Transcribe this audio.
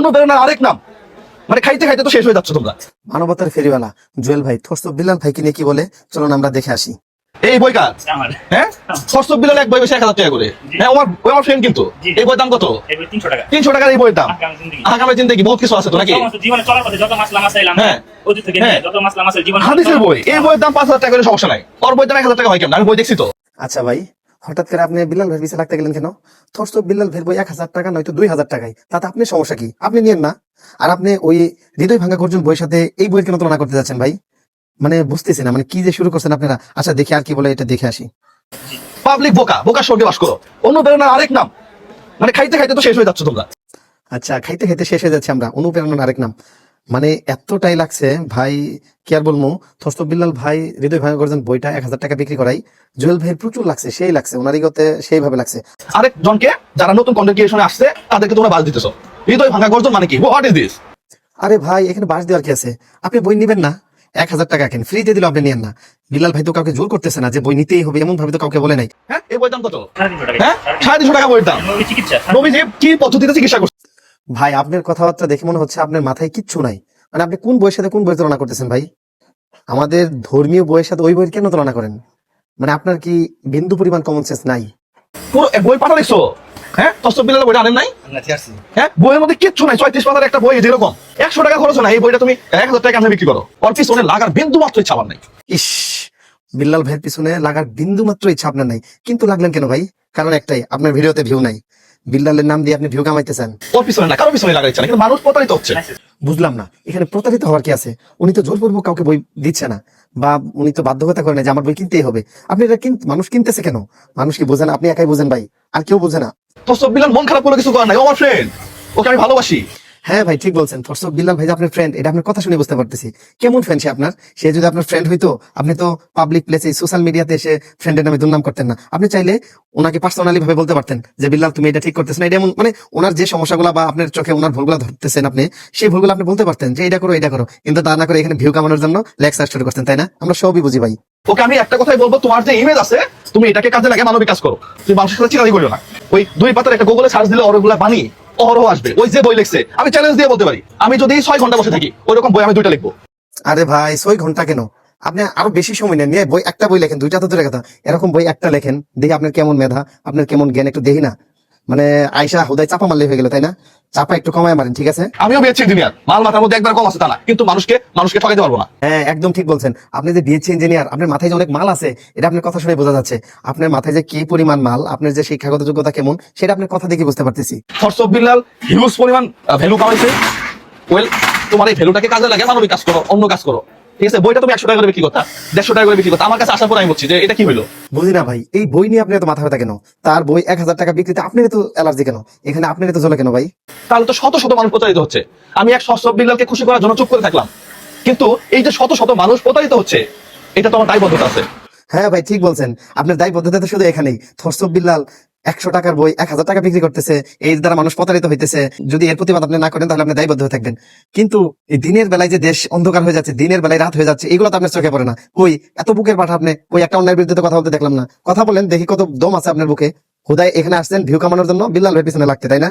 অনুপ্রেরণার আরেক নাম। মানে খাইতে খাইতে তো শেষ হয়ে যাচ্ছে তোমরা। মানবতার ফেরিওয়ালা। জুয়েল ভাই থর্স বিলাল ভাইকে নিয়ে কি বলে? চলুন আমরা দেখে আসি। এই বই কাজ আমার। হ্যাঁ? সরস্বত বিলাল এক বই বেশি এক হাজার টাকা করে। হ্যাঁ আমার ওই আমার ফ্রেন্ড কিন্তু। এই বইয়ের দাম কত? তিনশো টাকা। তিনশো টাকার এই বইয়ের দাম। আগামী জিন্দগি। বহুত কিছু আছে তো নাকি? সমস্ত জীবনে চলার পথে যত মাসলা মাসাইলাম হ্যাঁ। হ্যাঁ। নিয়ে যত মাসলা মাসাইল জীবন হাদিসের বই। এই বইয়ের দাম পাঁচ হাজার টাকা করে সমস্যা নাই। ওর বইয়ের দাম এক হাজার টাকা হয় কেমন? আমি বই দেখছি তো। আচ্ছা ভাই হঠাৎ করে আপনি বিলাল ভাইয়ের পিছিয়ে লাগতে গেলেন কেন? থর্স বিলাল ভাইয়ের বই এক হাজার টাকা নয়তো দুই হাজার টাকায়। তাতে আপনি সমস্যা কি? আপনি নিয়েন না। আর আপনি ওই হৃদয় ভাঙ্গা গর্জন বইয়ের সাথে এই বইয়ের কেন তুলনা করতে যাচ্ছেন ভাই? মানে বুঝতেছি না মানে কি যে শুরু করছেন আপনারা? আচ্ছা দেখি আর কি বলে এটা দেখে আসি। পাবলিক বোকা বোকা স্বর্গে বাস করো। অনুপ্রেরণার আরেক নাম। মানে খাইতে খাইতে তো শেষ হয়ে যাচ্ছে তোমরা। আচ্ছা খাইতে খাইতে শেষ হয়ে যাচ্ছে আমরা। অনুপ্রেরণার আরেক নাম। মানে এতটাই লাগছে ভাই কি আর বলব? থস্ত বিল্লাল ভাই হৃদয় ভাঙ্গা গর্জন বইটা এক হাজার টাকা বিক্রি করাই। জুয়েল ভাইয়ের প্রচুর লাগছে সেই লাগছে ওনার ইগতে সেইভাবে লাগছে। আরেক জনকে যারা নতুন কন্টেন্ট ক্রিয়েশনে আসছে তাদেরকে তোমরা বাজ দিতেছো। হৃদয় ভাঙা গর্জন মানে কি? হোয়াট ইজ দিস আরে ভাই এখানে বাস দেওয়ার কি আছে? আপনি বই নিবেন না? এক হাজার টাকা কেন ফ্রিতে দিলে আপনি নিয়েন না। বিলাল ভাই তো কাউকে জোর করতেছে না যে বই নিতেই হবে এমন ভাবে তো কাউকে বলে নাই। হ্যাঁ এই বইয়ের দাম কত? সাড়ে তিনশো টাকা। হ্যাঁ? সাড়ে তিনশো টাকা বইয়ের দাম। চিকিৎসা। কি পদ্ধতিতে চিকিৎসা করছে? ভাই আপনার কথাবার্তা দেখে মনে হচ্ছে আপনার মাথায় কিচ্ছু নাই। মানে আপনি কোন বইয়ের সাথে কোন বইয়ের তুলনা করতেছেন ভাই? আমাদের ধর্মীয় বইয়ের সাথে ওই বইয়ের কেন তুলনা করেন? মানে আপনার কি বিন্দু পরিমাণ কমন সেন্স নাই? পুরো বই পাঠা দেখছ হ্যাঁ? তস্তব বিলালের বইটা আনেন নাই? হ্যাঁ? বইয়ের মধ্যে কিচ্ছু নাই। ছয়ত্রিশ পাতার একটা বই যেরকম। একশো টাকা খরচ না। এই বইটা তুমি এক হাজার টাকা বিক্রি করো। পিছনে লাগার বিন্দু মাত্র ইচ্ছা আমার নাই। ইস বিল্লাল ভাইয়ের পিছনে লাগার বিন্দু মাত্র ইচ্ছা আপনার নাই। কিন্তু লাগলেন কেন ভাই? কারণ একটাই আপনার ভিডিওতে ভিউ নাই। বিল্লালের নাম দিয়ে আপনি ভিউ কামাইতেছেন। ওর পিছনে না কারও পিছনে না কিন্তু মানুষ প্রতারিত হচ্ছে। বুঝলাম না এখানে প্রতারিত হওয়ার কি আছে? উনি তো জোরপূর্বক কাউকে বই দিচ্ছে না বা উনি তো বাধ্যকতা করে না যে আমার বই কিনতেই হবে। আপনি এটা কিন মানুষ কিনতেছে কেন? মানুষ কি বোঝে না? আপনি একাই বোঝেন ভাই আর কেউ বোঝে না। তো সব বিল্লাল মন খারাপ করে কিছু করার নাই ও আমার ফ্রেন্ড ওকে আমি ভালোবাসি। হ্যাঁ ভাই, ঠিক বলছেন। ফরসব বিল্লাল ভাই আপনার ফ্রেন্ড এটা আপনার কথা শুনে বুঝতে পারতেছি। কেমন ফ্রেন্ড সে আপনার? সে যদি আপনার ফ্রেন্ড হইতো, আপনি তো পাবলিক প্লেসে সোশ্যাল মিডিয়াতে এসে ফ্রেন্ডের নামে দুর্নাম করতেন না। আপনি চাইলে ওনাকে পার্সোনালি ভাবে বলতে পারতেন যে, বিল্লাল, তুমি এটা ঠিক করতেছ না। এটা এমন মানে ওনার যে সমস্যাগুলো বা আপনার চোখে ওনার ভুলগুলো ধরতেছেন আপনি, সেই ভুলগুলো আপনি বলতে পারতেন যে এটা করো এটা করো। কিন্তু তা না করে এখানে ভিউ কামানোর জন্য লেক্সার শুরু করতেন, তাই না? আমরা সবই বুঝি ভাই। ওকে, আমি একটা কথাই বলব, তোমার যে ইমেজ আছে, তুমি এটাকে কাজে লাগে মানবিক কাজ করো। তুমি মানুষের সাথে চিরাদি করিও না। ওই দুই পাতার একটা গুগলে সার্চ দিলে ওরগুলা বানি অহরহ আসবে। ওই যে বই লিখছে, আমি চ্যালেঞ্জ দিয়ে বলতে পারি। আমি যদি ছয় ঘণ্টা বসে থাকি ওই রকম বই আমি দুইটা লিখব। আরে ভাই, ছয় ঘণ্টা কেন? আপনি আরও বেশি সময় নেন। নিয়ে বই একটা বই লেখেন, দুইটা তো দূরে কথা। এরকম বই একটা লেখেন, দেখি আপনার কেমন মেধা, আপনার কেমন জ্ঞান, একটু দেখি না। মানে আয়সা হুদায় চাপা মারলে হয়ে গেল তাই না? চাপা একটু কমায় মারেন ঠিক আছে? আমিও বিয়েছি ইঞ্জিনিয়ার মাল মাথার মধ্যে একবার কম আছে তা না কিন্তু মানুষকে মানুষকে ঠকাইতে পারব না। হ্যাঁ একদম ঠিক বলছেন। আপনি যে বিএসসি ইঞ্জিনিয়ার আপনার মাথায় যে অনেক মাল আছে এটা আপনার কথা শুনে বোঝা যাচ্ছে। আপনার মাথায় যে কি পরিমাণ মাল আপনার যে শিক্ষাগত যোগ্যতা কেমন সেটা আপনার কথা দেখে বুঝতে পারতেছি। ফরসব বিল্লাল হিউজ পরিমাণ ভ্যালু কামাইছে। ওয়েল তোমার এই ভ্যালুটাকে কাজে লাগে মানবিক কাজ করো অন্য কাজ করো। ঠিক আছে বইটা তুমি একশো টাকা করে বিক্রি করতা দেড়শো টাকা করে বিক্রি করতা। আমার কাছে আসার পর আমি বলছি যে এটা কি হলো বুঝি না ভাই এই বই নিয়ে আপনি এত মাথা ব্যথা কেন? তার বই এক হাজার টাকা বিক্রিতে আপনার তো অ্যালার্জি কেন? এখানে আপনার তো জ্বলে কেন ভাই? তাহলে তো শত শত মানুষ প্রতারিত হচ্ছে। আমি এক বিল্লালকে খুশি করার জন্য চুপ করে থাকলাম। কিন্তু এই যে শত শত মানুষ প্রতারিত হচ্ছে এটা তো আমার দায়বদ্ধতা আছে। হ্যাঁ ভাই ঠিক বলছেন। আপনার দায়বদ্ধতা তো শুধু এখানেই। থরসব বিল্লাল একশো টাকার বই এক হাজার টাকা বিক্রি করতেছে, এই দ্বারা মানুষ প্রতারিত হইতেছে। যদি এর প্রতিবাদ আপনি না করেন, তাহলে আপনি দায়বদ্ধ থাকবেন। কিন্তু দিনের বেলায় যে দেশ অন্ধকার হয়ে যাচ্ছে, দিনের বেলায় রাত হয়ে যাচ্ছে, এগুলো তো আপনার চোখে পড়ে না। ওই এত বুকের পাঠা আপনি ওই একটা অন্যায়ের বিরুদ্ধে কথা বলতে দেখলাম না। কথা বলেন, দেখি কত দম আছে আপনার বুকে। হুদায় এখানে আসছেন, ভিউ কামানোর জন্য বিল্লাল ভাই পিছনে লাগতে, তাই না?